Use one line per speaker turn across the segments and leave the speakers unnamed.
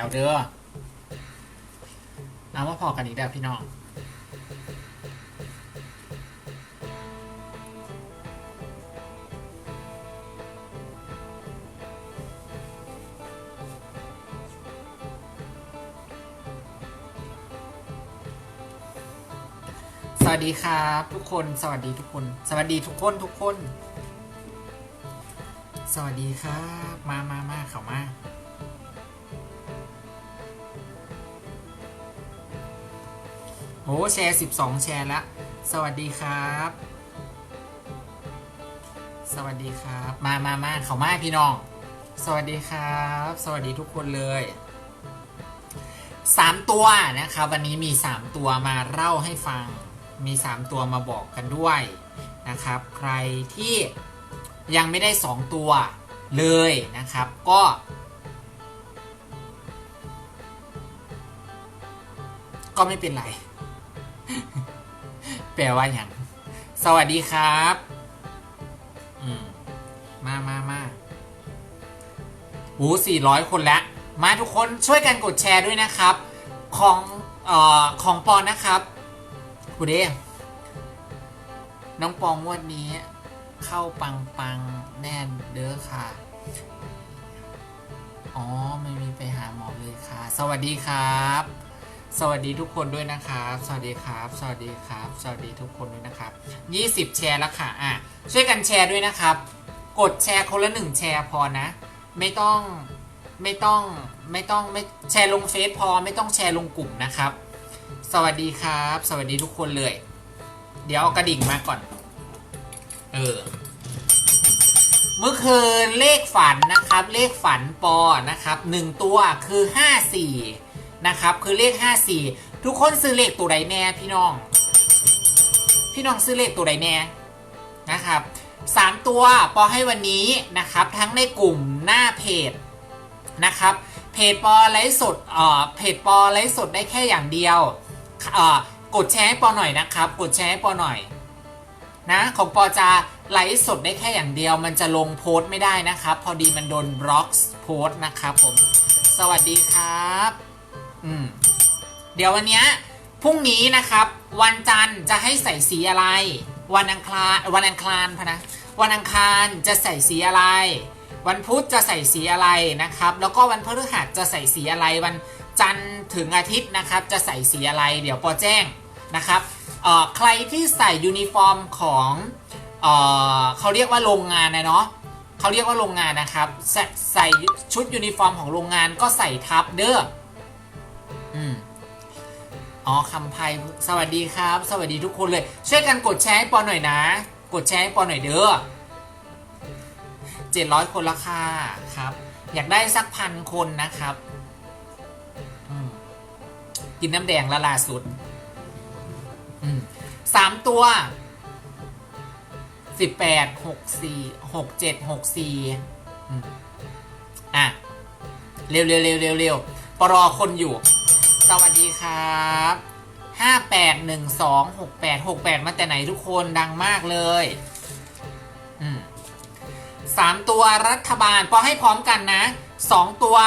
แล้วเด้อเอามาพอกันอีกแล้วพี่น้องสวัสดีครับทุกคน สวัสดีทุกคน สวัสดีทุกคนทุกคน สวัสดีครับ มามามาเขามา โอ้แชร์ 12 แชร์ละ สวัสดีครับ สวัสดีครับ มามามาเขามาพี่น้อง สวัสดีครับ สวัสดีทุกคนเลย3ตัวนะครับวันนี้มี3ตัวมาเล่าให้ฟัง มี3ตัวมาบอกกันด้วยนะครับ ใครที่ยังไม่ได้2ตัวเลยนะครับ ก็ก็ไม่เป็นไร แปลว่าอย่าง สวัสดีครับ อืม มามามาโอ้สี่ร้อยคนแล้ว มาทุกคนช่วยกันกดแชร์ด้วยนะครับ ของเอ่อของปอนนะครับกูเด้น้องปองงวดนี้ เข้าปังปังแน่นเด้อค่ะ อ๋อ ไม่มีไปหาหมอเลยค่ะ สวัสดีครับ สวัสดีทุกคนด้วยนะครับ สวัสดีครับ สวัสดีครับ สวัสดีทุกคนด้วยนะครับ 20 แชร์แล้วค่ะ อะ ช่วยกันแชร์ด้วยนะครับ กดแชร์คนละหนึ่งแชร์พอนะ ไม่ต้อง ไม่ต้อง ไม่ต้อง ไม่แชร์ลงเฟซพอ ไม่ต้องแชร์ลงกลุ่มนะครับ สวัสดีครับ สวัสดีทุกคนเลย เดี๋ยวเอากระดิ่งมาก่อน เออ เมื่อคืนเลขฝันนะครับ เลขฝันปอนะครับหนึ่งตัวคือ54 นะครับ คือเลข 54 ทุกคนซื้อเลขตัวใดแน่พี่น้อง พี่น้องซื้อเลขตัวใดแน่นะครับสามตัวปอให้วันนี้นะครับ ทั้งในกลุ่มหน้าเพจนะครับ เพจปอไลฟ์สดเอ่อเพจปอไลฟ์สดได้แค่อย่างเดียวเอ่อกดแชร์ให้ปอหน่อยนะครับ กดแชร์ให้ปอหน่อยนะของปอจะไลฟ์สดได้แค่อย่างเดียว มันจะลงโพสต์ไม่ได้นะครับ พอดีมันโดนบล็อกโพสต์นะครับผม สวัสดีครับ อืมเดี๋ยววันเนี้ยพรุ่งนี้นะครับ วันจันทร์จะให้ใส่สีอะไร วันอังคารวันอังคารพะนะวันอังคารจะใส่สีอะไร วันพุธจะใส่สีอะไรนะครับ แล้วก็วันพฤหัสจะใส่สีอะไร วันจันทร์ถึงอาทิตย์นะครับ จะใส่สีอะไร เดี๋ยวปอแจ้งนะครับใครที่ใส่ยูนิฟอร์มของเออเขาเรียกว่าโรงงานนะเนาะเขาเรียกว่าโรงงานนะครับ ใส่ชุดยูนิฟอร์มของโรงงานก็ใส่ทับเด้อ อืมอ๋อคำไพสวัสดีครับ สวัสดีทุกคนเลย ช่วยกันกดแชร์ให้ปอหน่อยนะ กดแชร์ให้ปอหน่อยเด้อเจ็ดร้อยคนละค่ะครับ อยากได้สักพันคนนะครับกินน้ำแดงละลาสุดสามตัวสิบแปดหกสี่หกเจ็ดหกสี่อะ เร็วเร็วเร็วเร็วเร็วปรอคนอยู่ สวัสดีครับห้าแปดหนึ่งสองหกแปดหกแปดมาแต่ไหนทุกคนดังมากเลยอืมสามตัวรัฐบาล พอให้พร้อมกันนะสองตัว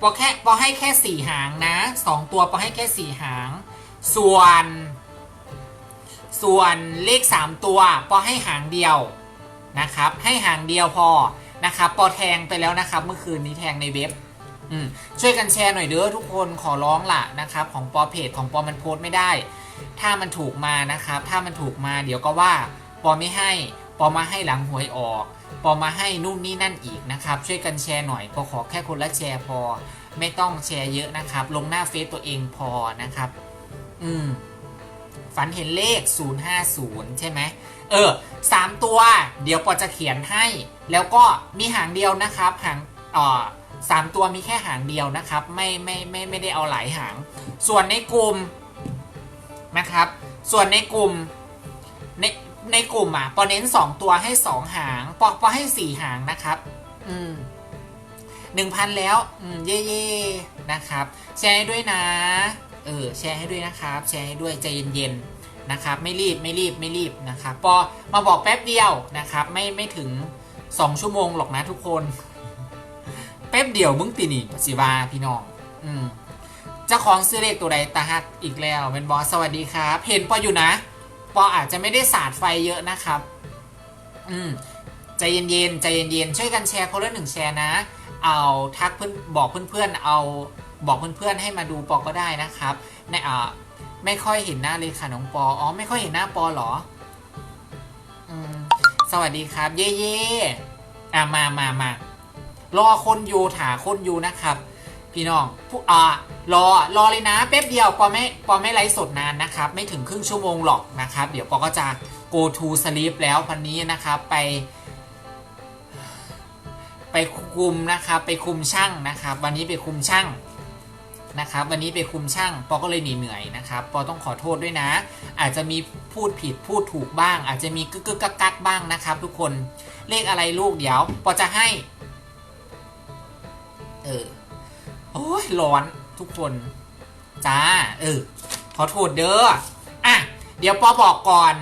พอแค่พอให้แค่สี่หางนะสองตัวพอให้แค่สี่หาง ส่วน ส่วนเลขสามตัวพอให้หางเดียวนะครับ ให้หางเดียวพอนะครับพอแทงไปแล้วนะครับ เมื่อคืนนี้แทงในเว็บ ช่วยกันแชร์หน่อยเด้อทุกคนขอร้องล่ะนะครับ ของปอเพจของปอมันโพสไม่ได้ ถ้ามันถูกมานะครับ ถ้ามันถูกมาเดี๋ยวก็ว่าปอไม่ให้ปอมาให้หลังหวยออกปอมาให้นู่นนี่นั่นอีกนะครับ ช่วยกันแชร์หน่อยปอขอแค่คนละแชร์พอ ไม่ต้องแชร์เยอะนะครับ ลงหน้าเฟซตัวเองพอนะครับ อืมฝันเห็นเลข 050 ใช่ไหม เออสามตัว เดี๋ยวปอจะเขียนให้ แล้วก็มีหางเดียวนะครับ หางอ่อ สามตัวมีแค่หางเดียวนะครับ ไม่ไม่ไม่ไม่ได้เอาหลายหาง ส่วนในกลุ่มนะครับ ส่วนในกลุ่มในในกลุ่มอะปอเน้นสองตัวให้สองหางปอปอให้สี่หางนะครับ อืมหนึ่งพันแล้ว อืมเย่เย่ๆนะครับ แชร์ให้ด้วยนะ เออ แชร์ให้ด้วยนะครับ แชร์ให้ด้วยใจเย็นๆ นะครับ ไม่รีบ ไม่รีบ ไม่รีบนะครับ ปอมาบอกแป๊บเดียวนะครับ ไม่ ไม่ถึงสองชั่วโมงหรอกนะทุกคน ป๊บเดียวมึงตีนี่สิบาพี่น้อง อืมเจ้าของซื้อเลขตัวใดตาฮักอีกแล้วเป็นบอสสวัสดีครับ เห็นปออยู่นะ ปออาจจะไม่ได้สาดไฟเยอะนะครับ อืมใจเย็นๆใจเย็นๆช่วยกันแชร์คนละหนึ่งแชร์นะ เอาทักเพื่อนบอกเพื่อนๆเอาบอกเพื่อนๆให้มาดูปอก็ได้นะครับในอ่าไม่ค่อยเห็นหน้าเลยค่ะน้องปออ๋อไม่ค่อยเห็นหน้าปอเหรออืมสวัสดีครับ เย่เย่อะมามามา รอคนอยู่ถาคนอยู่นะครับ พี่น้องผู้อ่ารอรอเลยนะแป๊บเดียวปอไม่ปอไม่ไลฟ์สดนานนะครับ ไม่ถึงครึ่งชั่วโมงหรอกนะครับ เดี๋ยวปอก็จะ go to sleep แล้ววันนี้นะครับไป ไปคุมนะครับ ไปคุมช่างนะครับ วันนี้ไปคุมช่างนะครับ วันนี้ไปคุมช่างปอก็เลยหนีเหนื่อยนะครับปอต้องขอโทษด้วยนะ อาจจะมีพูดผิดพูดถูกบ้าง อาจจะมีกึกกึกกักกักบ้างนะครับ ทุกคนเลขอะไรลูกเดี๋ยวปอจะให้ เออ โอ้ยร้อนทุกคน จ้า เออ ขอโทษเด้อ อะ เดี๋ยวปอบอกก่อน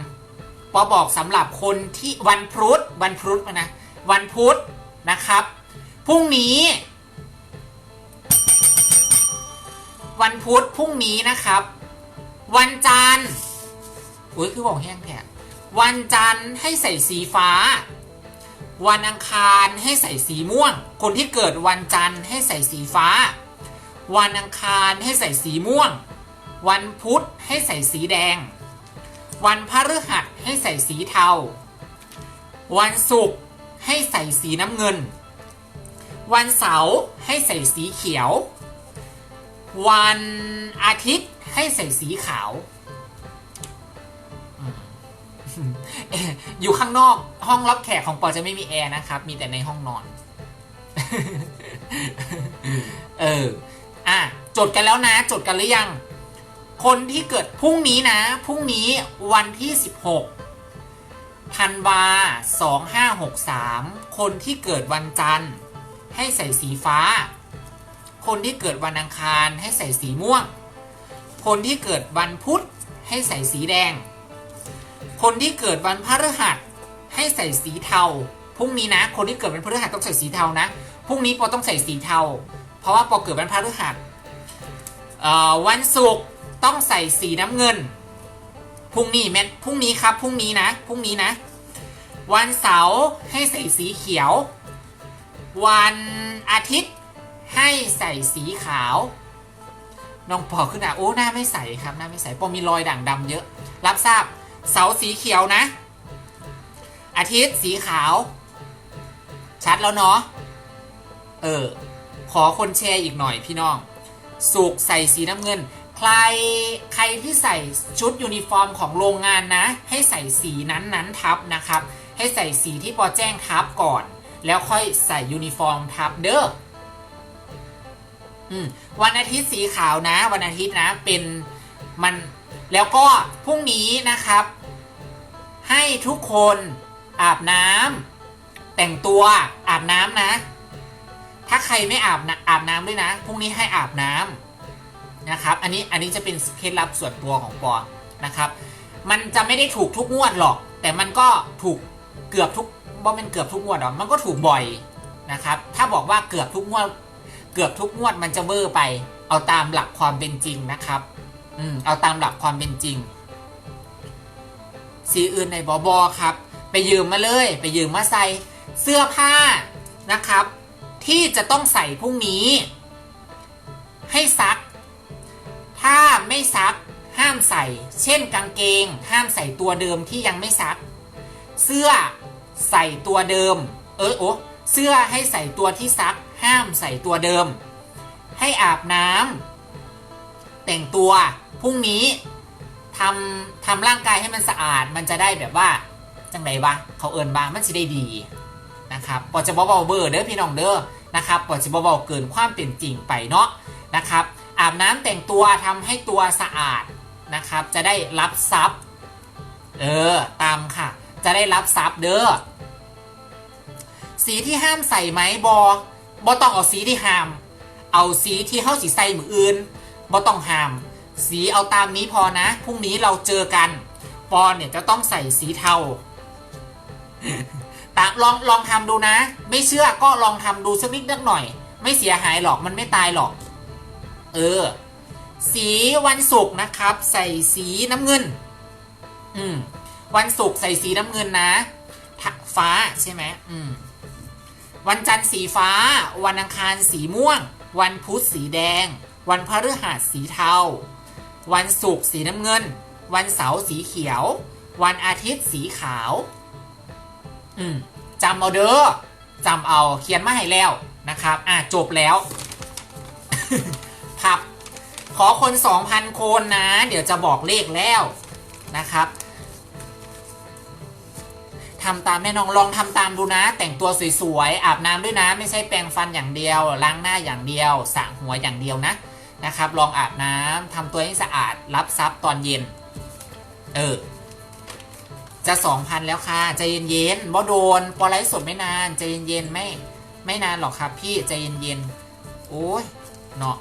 ปอบอกสำหรับคนที่วันพุธวันพุธนะ วันพุธนะครับ พรุ่งนี้ วันพุธพรุ่งนี้นะครับ วันจันทร์อุ้ยคือบอกแห้งแท้วันจันทร์ให้ใส่สีฟ้า วันอังคารให้ใส่สีม่วง คนที่เกิดวันจันทร์ให้ใส่สีฟ้า วันอังคารให้ใส่สีม่วง วันพุธให้ใส่สีแดง วันพฤหัสให้ใส่สีเทา วันศุกร์ให้ใส่สีน้ำเงิน วันเสาร์ให้ใส่สีเขียว วันอาทิตย์ให้ใส่สีขาว อยู่ข้างนอกห้องรับแขกของปอจะไม่มีแอร์นะครับ มีแต่ในห้องนอน เออ อะ จดกันแล้วนะ จดกันหรือยัง คนที่เกิดพรุ่งนี้นะ พรุ่งนี้วันที่ 16ธันวา2563 คนที่เกิดวันจันทร์ ให้ใส่สีฟ้า คนที่เกิดวันอังคารให้ใส่สีม่วง คนที่เกิดวันพุธให้ใส่สีแดง คนที่เกิดวันพฤหัสให้ใส่สีเทาพรุ่งนี้นะ คนที่เกิดวันพฤหัสต้องใส่สีเทานะพรุ่งนี้ปอต้องใส่สีเทา เพราะว่าปอเกิดวันพฤหัสวันศุกร์ต้องใส่สีน้ำเงินพรุ่งนี้แม่พรุ่งนี้ครับพรุ่งนี้นะพรุ่งนี้นะ วันเสาร์ให้ใส่สีเขียว วันอาทิตย์ให้ใส่สีขาวน้องปอขึ้นอะโอ้หน้าไม่ใสครับหน้าไม่ใสปอมีรอยด่างดำเยอะ รับทราบ เสาสีเขียวนะ อาทิตย์สีขาว ชัดแล้วเนาะ เออ ขอคนแชร์อีกหน่อยพี่น้อง สุกใส่สีน้ำเงิน ใครใครที่ใส่ชุดยูนิฟอร์มของโรงงานนะ ให้ใส่สีนั้นนั้นทับนะครับ ให้ใส่สีที่ปอแจ้งทับก่อน แล้วค่อยใส่ยูนิฟอร์มทับเด้ออืมวันอาทิตย์สีขาวนะ วันอาทิตย์นะเป็นมัน แล้วก็พรุ่งนี้นะครับ ให้ทุกคนอาบน้ำแต่งตัวอาบน้ำนะ ถ้าใครไม่อาบนะอาบน้ำด้วยนะพรุ่งนี้ให้อาบน้ำนะครับ อันนี้อันนี้จะเป็นเคล็ดลับส่วนตัวของปอนะครับ มันจะไม่ได้ถูกทุกงวดหรอก แต่มันก็ถูกเกือบทุกว่าเป็นเกือบทุกงวดหรอกมันก็ถูกบ่อยนะครับ ถ้าบอกว่าเกือบทุกงวด เกือบทุกงวดมันจะเวอร์ไป เอาตามหลักความเป็นจริงนะครับ อืมเอาตามหลักความเป็นจริง สีอื่นในบอบอครับ ไปยืมมาเลย ไปยืมมาใส่เสื้อผ้านะครับ ที่จะต้องใส่พรุ่งนี้ ให้ซัก ถ้าไม่ซักห้ามใส่ เช่นกางเกง ห้ามใส่ตัวเดิมที่ยังไม่ซัก เสื้อใส่ตัวเดิม เออโอ้เสื้อให้ใส่ตัวที่ซัก ห้ามใส่ตัวเดิม ให้อาบน้ำแต่งตัว พรุ่งนี้ทำทำร่างกายให้มันสะอาด มันจะได้แบบว่าจังไรวะเขาเอินบางมันจะได้ดีนะครับปอจะบอกว่าเบอร์เด้อพี่น้องเด้อนะครับปอจิบเบาเกินความเป็นจริงไปเนาะนะครับอาบน้ำแต่งตัวทำให้ตัวสะอาดนะครับจะได้รับทรัพย์เออตามค่ะ จะได้รับทรัพย์เด้อสีที่ห้ามใส่ไหมบอบอต้องเอาสีที่ห้าม เอาสีที่เข้าสีใส่มืออื่นบอต้องห้าม สีเอาตามนี้พอนะ พรุ่งนี้เราเจอกัน ปอนเนี่ยจะต้องใส่สีเทาตาลองลองทำดูนะ ไม่เชื่อก็ลองทำดูสักนิดนิดหน่อย ไม่เสียหายหรอกมันไม่ตายหรอก เออ สีวันศุกร์นะครับ ใส่สีน้ำเงิน อืม วันศุกร์ใส่สีน้ำเงินนะฟ้าใช่ไหมอืม วันจันทร์สีฟ้า วันอังคารสีม่วง วันพุธสีแดง วันพฤหัสสีเทา วันศุกร์สีน้ำเงิน วันเสาร์สีเขียว วันอาทิตย์สีขาว อืมจำเอาเด้อจำเอาเขียนมาให้แล้วนะครับ อะจบแล้ว พับ ขอคน 2,000 คนนะ เดี๋ยวจะบอกเลขแล้วนะครับทำตามแม่น้องลองทำตามดูนะ แต่งตัวสวยๆอาบน้ำด้วยนะ ไม่ใช่แปรงฟันอย่างเดียว ล้างหน้าอย่างเดียวสระหัวอย่างเดียวนะ นะครับ ลองอาบน้ำทำตัวให้สะอาด รับซับตอนเย็น เออ จะสองพันแล้วค่ะ ใจเย็นๆบ่โดนปอไลฟ์สดไม่นาน ใจเย็นๆ ไม่ ไม่นานหรอกครับพี่ ใจเย็นๆ โอ้ย เนาะ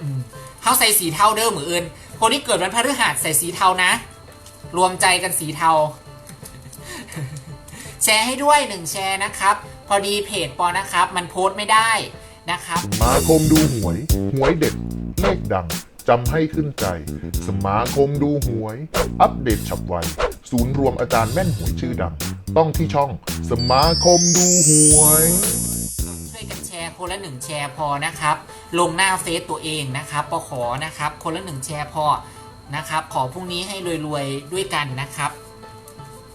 อืมเขาใส่สีเทาเด้อมืออื่น คนที่เกิดวันพฤหัสใส่สีเทานะ รวมใจกันสีเทา แชร์ให้ด้วยหนึ่งแชร์นะครับ พอดีเพจปอนะครับ มันโพสต์ไม่ได้ นะครับ
สมาคมดูหวย หวยเด็ดเลขดัง จำให้ขึ้นใจ สมาคมดูหวย อัปเดตฉับไว ศูนย์รวมอาจารย์แม่นหวยชื่อดัง ต้องที่ช่อง สมาคมดูหวย
ช่วยกันแชร์คนละหนึ่งแชร์พอนะครับ ลงหน้าเฟซตัวเองนะครับปอขอนะครับ คนละหนึ่งแชร์พอนะครับ ขอพรุ่งนี้ให้รวยๆด้วยกันนะครับ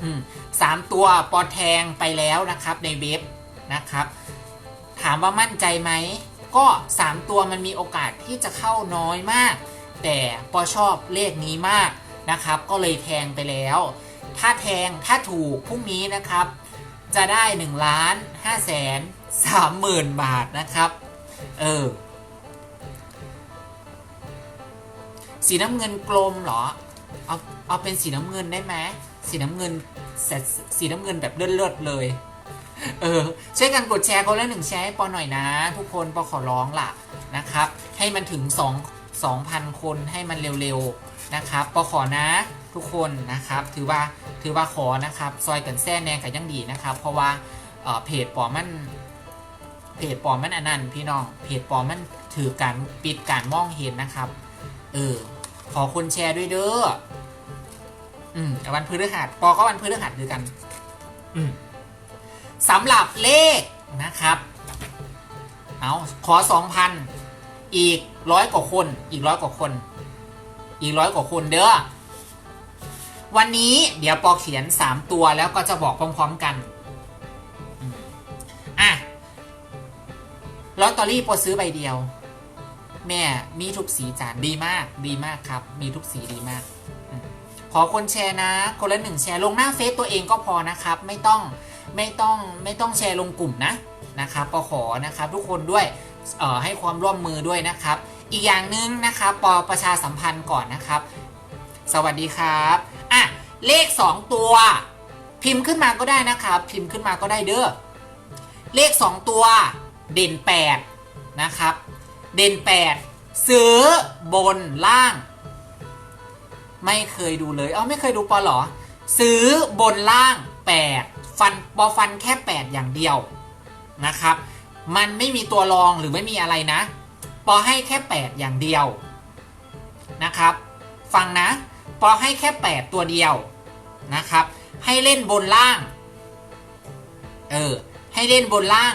อืมสามตัวปอแทงไปแล้วนะครับในเว็บนะครับ ถามว่ามั่นใจไหม ก็ 3 ตัวมันมีโอกาสที่จะเข้าน้อยมาก แต่ปอชอบเลขนี้มากนะครับ ก็เลยแทงไปแล้ว ถ้าแทงถ้าถูกพรุ่งนี้นะครับ จะได้1ล้าน5แสน3หมื่นบาทนะครับ เออ สีน้ำเงินกลมเหรอ เอาเอาเป็นสีน้ำเงินได้ไหมสีน้ำเงินสีน้ำเงินแบบเลือดๆเลย เออช่วยกันกดแชร์คนละหนึ่งแชร์ให้ปอหน่อยนะ ทุกคนปอขอร้องล่ะนะครับ ให้มันถึง 2 2,000 คนให้มันเร็วๆนะครับปอขอนะทุกคนนะครับ ถือว่าถือว่าขอนะครับซอยกันแซ่แนงกันยังดีนะครับ เพราะว่าเเพจปอมันเพจปอมันอันนั้นพี่น้องเพจปอมันถือการปิดการมองเห็นนะครับ เออ ขอคนแชร์ด้วยเด้ออืมวันพฤหัสปอก็วันพฤหัสด้วยกัน อืม สำหรับเลขนะครับ เอาขอสองพันอีกร้อยกว่าคน อีกร้อยกว่าคน อีกร้อยกว่าคนเด้อ วันนี้เดี๋ยวปอเขียนสามตัวแล้วก็จะบอกพร้อม ๆกัน อะลอตเตอรี่ปอซื้อใบเดียว แม่มีทุกสีจานดีมาก ดีมากครับ มีทุกสีดีมาก ขอคนแชร์นะ คนละหนึ่งแชร์ลงหน้าเฟซตัวเองก็พอนะครับ ไม่ต้อง ไม่ต้องไม่ต้องแชร์ลงกลุ่มนะนะครับปอขอนะครับทุกคนด้วยเอ่อให้ความร่วมมือด้วยนะครับ อีกอย่างหนึ่งนะครับปอประชาสัมพันธ์ก่อนนะครับ สวัสดีครับอะเลข 2 ตัว พิมพ์ขึ้นมาก็ได้นะครับ พิมพ์ขึ้นมาก็ได้เด้อเลข 2 ตัวเด่น 8 นะครับ เด่น 8 ซื้อบนล่าง ไม่เคยดูเลย เอ้าไม่เคยดูปอหรอ ซื้อบนล่าง 8 ฟันปอฟันแค่ 8 อย่างเดียวนะครับ มันไม่มีตัวรองหรือไม่มีอะไรนะปอให้แค่ 8 อย่างเดียวนะครับ ฟังนะปอให้แค่ 8 ตัวเดียวนะครับ ให้เล่นบนล่าง เออ ให้เล่นบนล่าง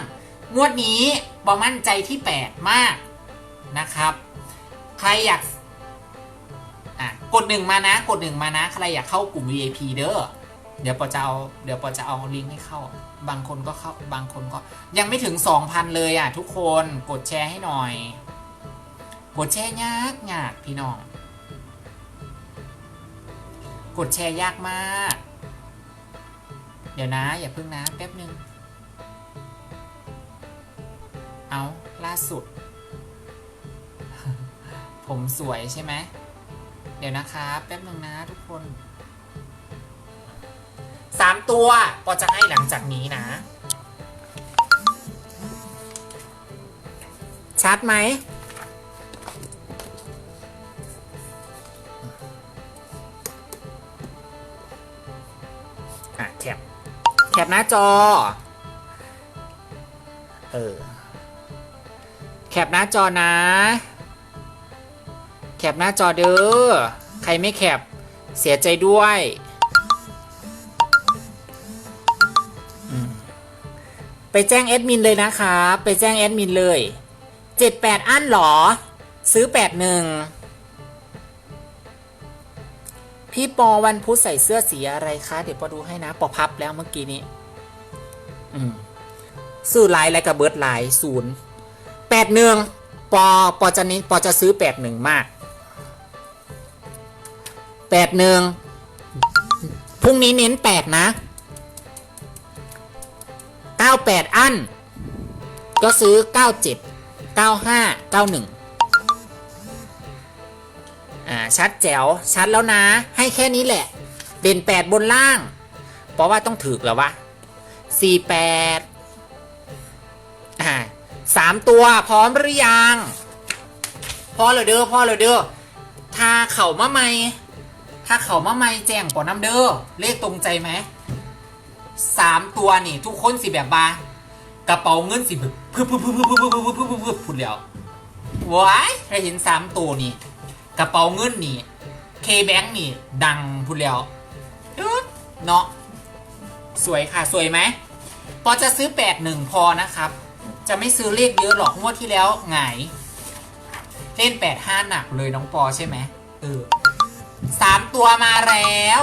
งวดนี้ปอมั่นใจที่ 8 มากนะครับ ใครอยากอะกดหนึ่งมานะ กดหนึ่งมานะ ใครอยากเข้ากลุ่ม VIP เด้อ เดี๋ยวปอจะเอาเดี๋ยวปอจะเอาลิงก์ให้เข้า บางคนก็เข้าบางคนก็ ยังไม่ถึง 2,000 เลยอะ ทุกคนกดแชร์ให้หน่อย กดแชร์ยากยากพี่น้อง กดแชร์ยากมาก เดี๋ยวนะ อย่าเพิ่งนะแป๊บหนึ่งเอาล่าสุด ผมสวยใช่ไหมเดี๋ยวนะครับแป๊บหนึ่งนะทุกคน สามตัวก็จะให้หลังจากนี้นะ ชัดไหม อะ แคป แคปหน้าจอ เออ แคปหน้าจอนะ แคปหน้าจอเด้อ ใครไม่แคป เสียใจด้วย ไปแจ้งแอดมินเลยนะครับ ไปแจ้งแอดมินเลย78อันหรอ ซื้อ81พี่ปอวันพุธใส่เสื้อสีอะไรคะ เดี๋ยวปอดูให้นะ ปอพับแล้วเมื่อกี้นี้ อืมซื้อลายอะไรกับเบิร์ดลายศูนย์แปดหนึ่งปอปอจะนี้ปอจะซื้อแปดหนึ่งมากแปดหนึ่งพรุ่งนี้เน้นแปดนะ เก้าแปดอัน ก็ซื้อเก้าเจ็ดเก้าห้าเก้าหนึ่งอ่า ชัดแจ๋ว ชัดแล้วนะ ให้แค่นี้แหละ เด่นแปดบนล่าง เพราะว่าต้องถือแล้ววะสี่แปดอ่าสามตัวพร้อมหรือยัง พอเลยเด้อพอเลยเด้อถ้าเข่ามาไม่ถ้าเข่ามาไม่แจ้งก่อนน้ำเด้อเลขตรงใจไหม สามตัวนี่ทุกคนสิแบบบากระเป๋าเงินสิแบบพึบพึบพึบพึบพึบพึบพึบพึบพึบพึบพูดแล้วว้ายถ้าเห็นสามตัวนี่กระเป๋าเงินนี่เคแบงนี่ ดังพูดแล้วเนาะสวยค่ะสวยไหมปอจะซื้อ81พอนะครับ จะไม่ซื้อเลขเยอะหรอกงวดที่แล้วหงเล่น85หนักเลยน้องปอใช่ไหมเออสามตัวมาแล้ว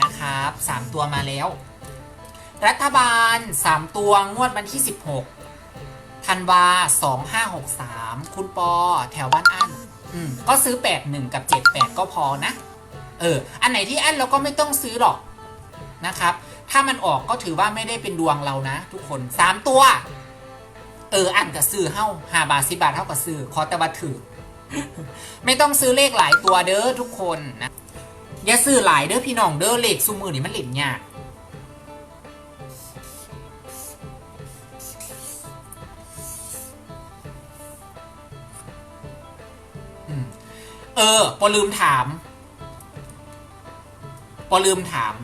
นะครับสามตัวมาแล้ว รัฐบาล 3 ตัวงวดวันที่ 16ธันวา2563 คุณปอแถวบ้านอั้นอืมก็ซื้อ 81 กับ 78 ก็พอนะ เออ อันไหนที่อันเราก็ไม่ต้องซื้อหรอกนะครับ ถ้ามันออกก็ถือว่าไม่ได้เป็นดวงเรานะ ทุกคน 3 ตัว เออ อันกับซื้อเฮ้าหาบาทสิบาทเท่ากับซื้อคอแตะบัถือ ไม่ต้องซื้อเลขหลายตัวเด้อทุกคนนะอย่าซื้อหลายเด้อพี่น้องเด้อเลขซูมือนี่มันเหล่นยาก เออปอลืมถามปอลืมถาม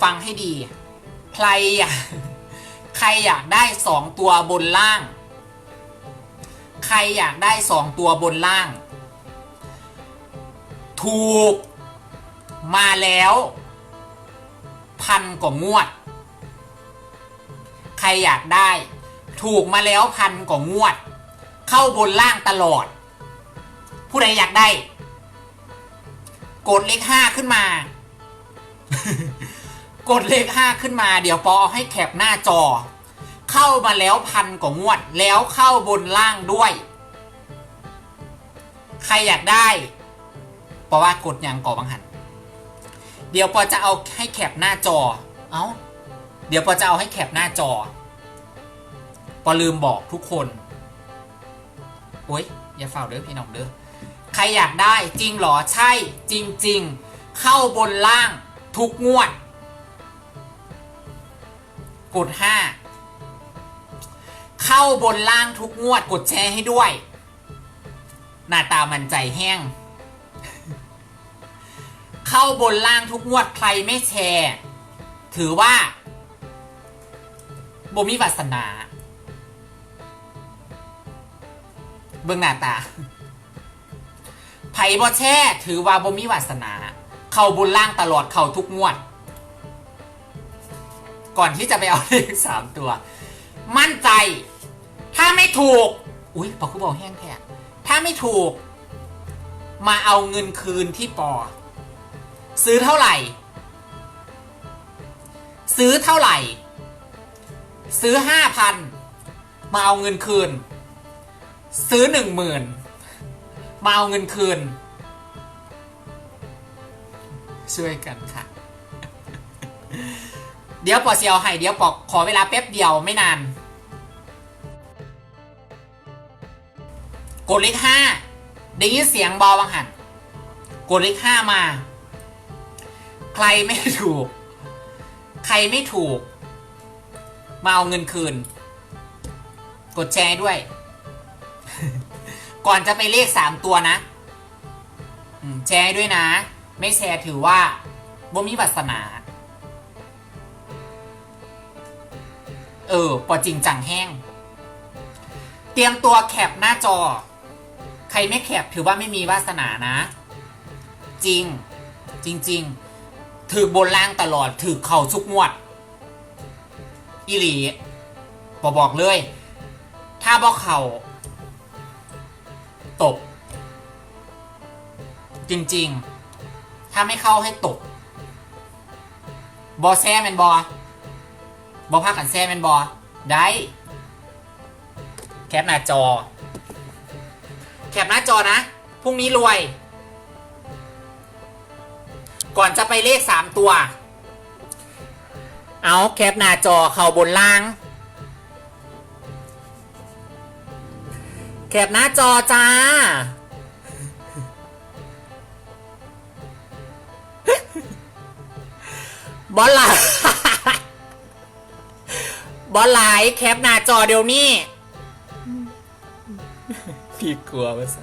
ฟังให้ดี ใครอยากใครอยากได้สองตัวบนล่าง ใครอยากได้สองตัวบนล่าง ถูก มาแล้ว พันกว่างวด ใครอยากได้ ถูกมาแล้วพันกว่างวด เข้าบนล่างตลอด ผู้ใดอยากได้ กดเลขห้าขึ้นมา กดเลขห้าขึ้นมา เดี๋ยวปอให้แคปหน้าจอ เข้ามาแล้วพันกว่างวด แล้วเข้าบนล่างด้วย ใครอยากได้ปอว่ากดยังก่อบังหัน เดี๋ยวปอจะเอาให้แคปหน้าจอ เอา้า เดี๋ยวปอจะเอาให้แคปหน้าจอ ปอลืมบอกทุกคน โอ๊ย อย่าเฝ้าเด้อพี่น้องเด้อ รอยากได้จริงหรอใช่จริง ๆ เข้าบนล่างทุกงวด กด 5 เข้าบนล่างทุกงวด กดแชร์ให้ด้วย หน้าตามันใจแห้ง เข้าบนล่างทุกงวดใครไม่แชร์ ถือว่าบ่มีวาสนา เบิ่งหน้าตา ผ่บ่แช่ ถือว่าบ่มีวาสนา เข้าบนล่างตลอดเข้าทุกงวด ก่อนที่จะไปเอาเลขสามตัว มั่นใจ ถ้าไม่ถูก อุ้ยปอคือบอกแห้งแท้ถ้าไม่ถูก มาเอาเงินคืนที่ปอ ซื้อเท่าไหร่ ซื้อเท่าไหร่ ซื้อห้าพันมาเอาเงินคืน ซื้อหนึ่งหมื่น มาเอาเงินคืน ช่วยกันค่ะ เดี๋ยวปอเสียวให้เดี๋ยวปอขอเวลาแป๊บเดียวไม่นาน กดเลขห้าได้ยินเสียงบอวังหันกดเลขห้ามา ใครไม่ถูก ใครไม่ถูก มาเอาเงินคืน กดแชร์ด้วย ก่อนจะไปเลขสามตัวนะแชร์ด้วยนะ ไม่แชร์ถือว่าบ่มีวาสนา เออปอจริงจังแห้ง เตรียมตัวแคปหน้าจอ ใครไม่แคปถือว่าไม่มีวาสนานะ จริง จริง ๆ ถือบนล่างตลอด ถือเข่าทุกงวด อีหลีบอบอกเลย ถ้าบอกเข่า ตบ จริงๆ ถ้าไม่เข้าให้ตบบอแซ่แมนบอบอพักกันแซ่แมนบอได้ แคปหน้าจอ แคปหน้าจอนะ พรุ่งนี้รวย ก่อนจะไปเลขสามตัว เอาแคปหน้าจอเข้าบนล่าง แคปหน้าจอจ้า บอลไลน์บอลไลน์แคปหน้าจอเดี๋ยวนี้พี่กลัวไปซะ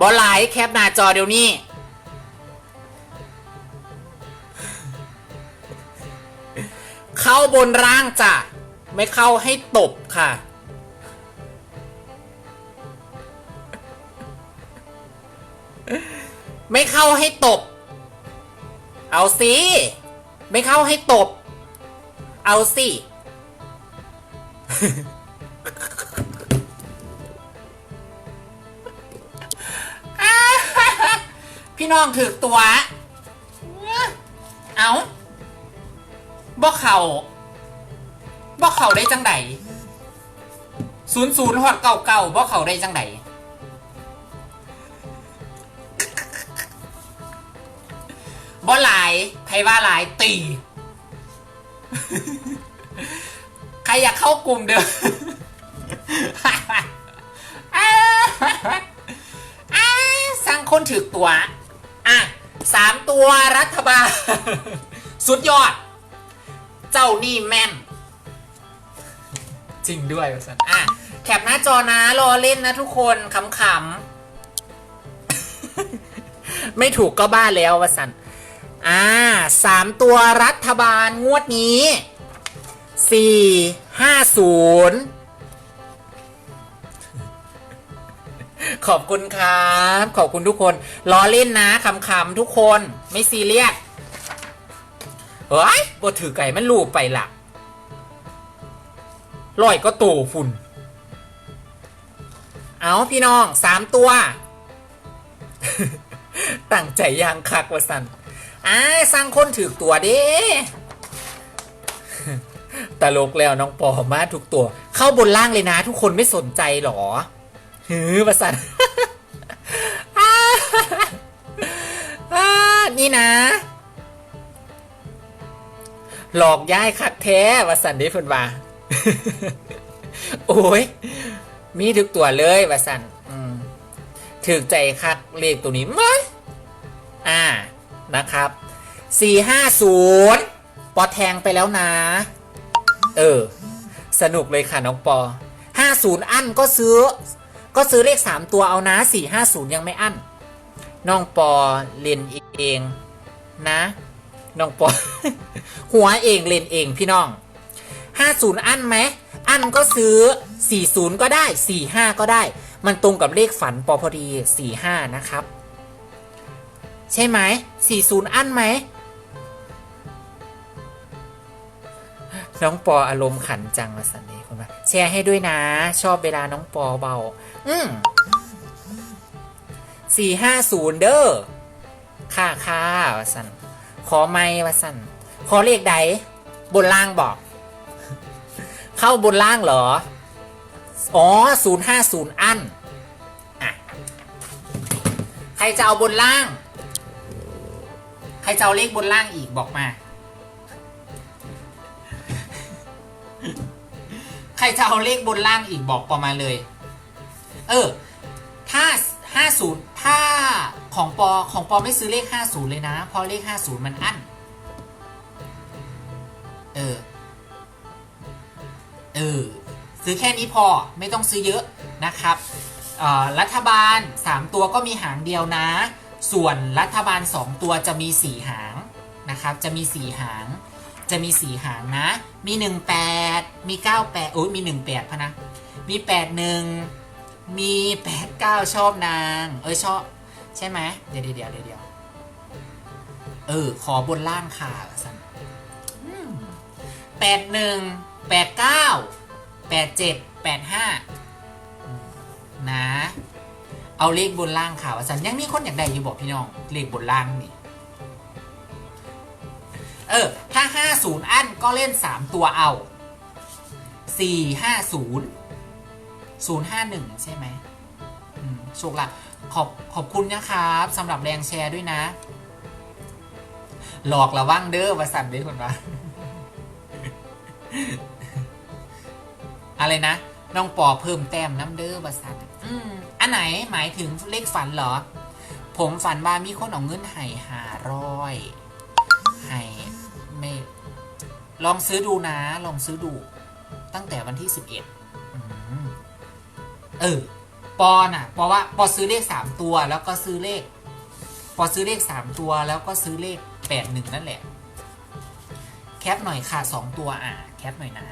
บอลไลน์แคปหน้าจอเดี๋ยวนี้เข้าบนร่างจ้ะ ไม่เข้าให้ตบค่ะ ไม่เข้าให้ตบ เอาสิไม่เข้าให้ตบ เอาสิพี่น้องถือตัว เอาบ่เข่าบ่เข่าได้จังไดศูนย์ศูนย์หอดเก่าเก่าบ่เข่าได้จังไดายไพว่าหลายตี ใครอยากเข้ากลุ่มเด้อสร้างคนถือตัว อะสามตัวรัฐบาล สุดยอด เจ้านี่แม่น จริงด้วยสันอะ แคปหน้าจอนะรอเล่นนะทุกคนขำๆ ไม่ถูกก็บ้าแล้ววสัน อ่าสามตัวรัฐบาลงวดนี้สี่ห้าศูนย์ขอบคุณครับ ขอบคุณทุกคนล้อเล่นนะขำๆทุกคนไม่ซีเรียสเฮ้ยบถือไก่มันลูบไปละลอยก็โตฝุ่น เอาพี่น้องสามตัว ตั้งใจยางคักว่าสัน อ้าสร้างคนถือตัวเด้ตลกแล้วน้องปอมาทุกตัว เข้าบนล่างเลยนะ ทุกคนไม่สนใจหรอฮือประสันนี่นะ หลอกย้ายคักแท้วาสันเดฟนว่าโอ้ย มีทุกตัวเลยวาสันอืมถึกใจคักเลขตัวนี้มั้ยอ่า นะครับ 450 ปอแทงไปแล้วนะ เออ สนุกเลยค่ะน้องปอ 50 อั้นก็ซื้อ ก็ซื้อเลข 3 ตัวเอานะ 450 ยังไม่อั้น น้องปอเล่นเองนะ น้องปอ หัวเองเล่นเองพี่น้อง 50 อั้นไหม อั้นก็ซื้อ 40 ก็ได้ 45 ก็ได้ มันตรงกับเลขฝันปอพอดี 45 นะครับ ใช่ไหม40อันไหม น้องปออารมณ์ขันจังมาสันนี้คุณว่าแชร์ให้ด้วยนะ ชอบเวลาน้องปอเบา อืมสี่ห้าศูนย์เด้อค่าค่าวาสันขอไม่วาสันขอเลขใด บนล่างบอก เข้าบนล่างเหรอ อ๋อศูนย์ห้าศูนย์อันอะ ใครจะเอาบนล่าง ใครจะเอาเลขบนล่างอีกบอกมา ใครจะเอาเลขบนล่างอีกบอกประมาณเลย เออ ถ้า50ถ้าของปอของปอไม่ซื้อเลข50เลยนะเพราะเลข50มันอั้น เออ เออ ซื้อแค่นี้พอไม่ต้องซื้อเยอะนะครับออรัฐบาล 3 ตัวก็มีหางเดียวนะ ส่วนรัฐบาล 2 ตัวจะมี4หางนะครับ จะมี4หาง จะมี4หางนะ มี 18 มี 98โอ้ยมี 18พะนะ มี 81 มี 89 ชอบนาง เออชอบ ใช่ไหมเดี๋ยวเดี๋ยวเดี๋ยวเดี๋ยวเออ ขอบนล่างค่ะสันแปดหนึ่งแปดเก้าแปดเจ็ดแปดห้านะ เอาเลขบนล่างค่ะว่าสันยังมีคนอยากได้อยู่บอกพี่น้องเลขบนล่างนี่เออถ้าห้าศูนย์อันก็เล่นสามตัวเอาสี่ห้าศูนย์ศูนย์ห้าหนึ่งใช่ไหมโชคละขอบขอบคุณนะครับสำหรับแรงแชร์ด้วยนะ หลอกระวังเด้อวาสันเด้อคนว่าอะไรนะ น้องปอเพิ่มแต้มน้ำเด้อวาสัน อืมอันไหนหมายถึงเลขฝันเหรอ ผมฝันว่ามีคนเอาเงินให้หาร้อยให้ไม่ ลองซื้อดูนะ ลองซื้อดู ตั้งแต่วันที่สิบเอ็ดเออ ปอน่ะปอว่า ปอซื้อเลขสามตัว แล้วก็ซื้อเลขพอซื้อเลขสามตัว แล้วก็ซื้อเลขแปดหนึ่งนั่นแหละ แคปหน่อยค่ะสองตัวอะ แคปหน่อยนะ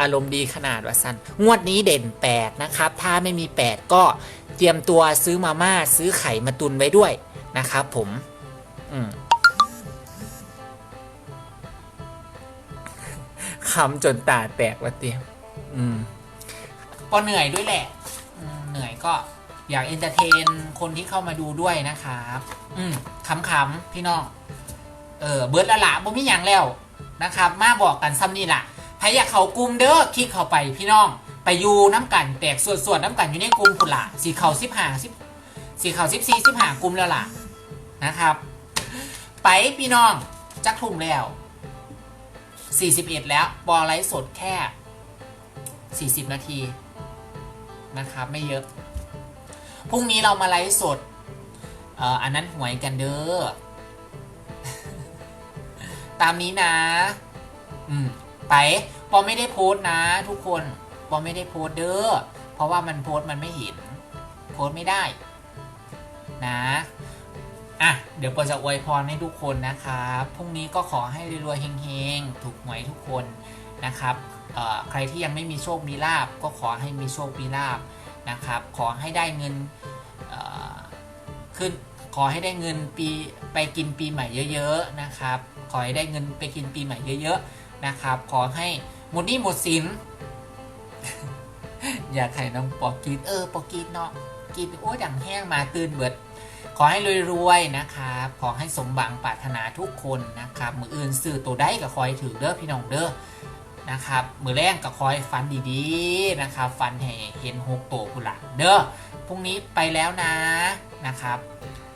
อารมณ์ดีขนาดว่าสันงวดนี้เด่น 8 นะครับ ถ้าไม่มี 8 ก็เตรียมตัวซื้อมาม่าซื้อไข่มาตุนไว้ด้วยนะครับผม อืมคำจนตาแตกว่าเตรียม อืม ก็เหนื่อยด้วยแหละเหนื่อยก็อยากเอนเตอร์เทนคนที่เข้ามาดูด้วยนะครับ อืมขำๆพี่น้อง เออ เบิร์ดละละบ่มีอย่างแล้วนะครับ มาบอกกันซ้ำนี่ล่ะ ใครอยากเขากลุ่มเด้อคลิกเข้าไปพี่น้อง ไปอยู่น้ำกันแตกส่วนๆน้ำกันอยู่ในกลุ่มพุ่นละสีเข่าสิบห้าสิบสีเข่าสิบสี่สิบห้ากลุ่มแล้วล่ะนะครับ ไปพี่น้องจักทุ่มแล้วสี่สิบเอ็ดแล้วบอลไลฟ์สดแค่สี่สิบนาทีนะครับไม่เยอะพรุ่งนี้เรามาไลฟ์สดเอ่ออันนั้นหวยกันเด้อ ตามนี้นะ อืม ไปปอไม่ได้โพสต์นะ ทุกคนปอไม่ได้โพสต์เด้อเพราะว่ามันโพสต์มันไม่เห็น โพสต์ไม่ได้นะอะเดี๋ยวปอจะอวยพรให้ทุกคนนะครับพรุ่งนี้ก็ขอให้รวยๆเฮงๆถูกหวยทุกคนนะครับใครที่ยังไม่มีโชคมีลาบก็ขอให้มีโชคมีลาบนะครับ ขอให้ได้เงินขึ้นขอให้ได้เงินปีไปกินปีใหม่เยอะ ๆนะครับ ขอให้ได้เงินไปกินปีใหม่เยอะ ๆ นะครับ ขอให้หมดหนี้หมดสิน อยากให้น้องปอกีดเออปอกีดเนาะกรีดโอ้ยดังแห้งมาตื่นเบิด ขอให้รวยๆนะครับ ขอให้สมบังปรารถนาทุกคนนะครับ มืออื่นสื่อตัวได้กับคอยถือเด้อพี่น้องเด้อนะครับมือแรงกับคอยฟันดีๆนะครับ ฟันให้เห็นหกโตกุหลาบเด้อพรุ่งนี้ไปแล้วนะนะครับ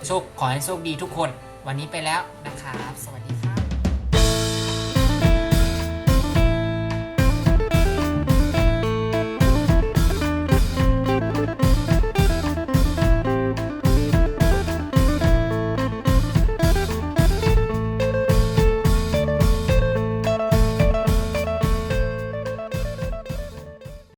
โชคขอให้โชคดีทุกคน วันนี้ไปแล้วนะครับ สวัสดีค่ะ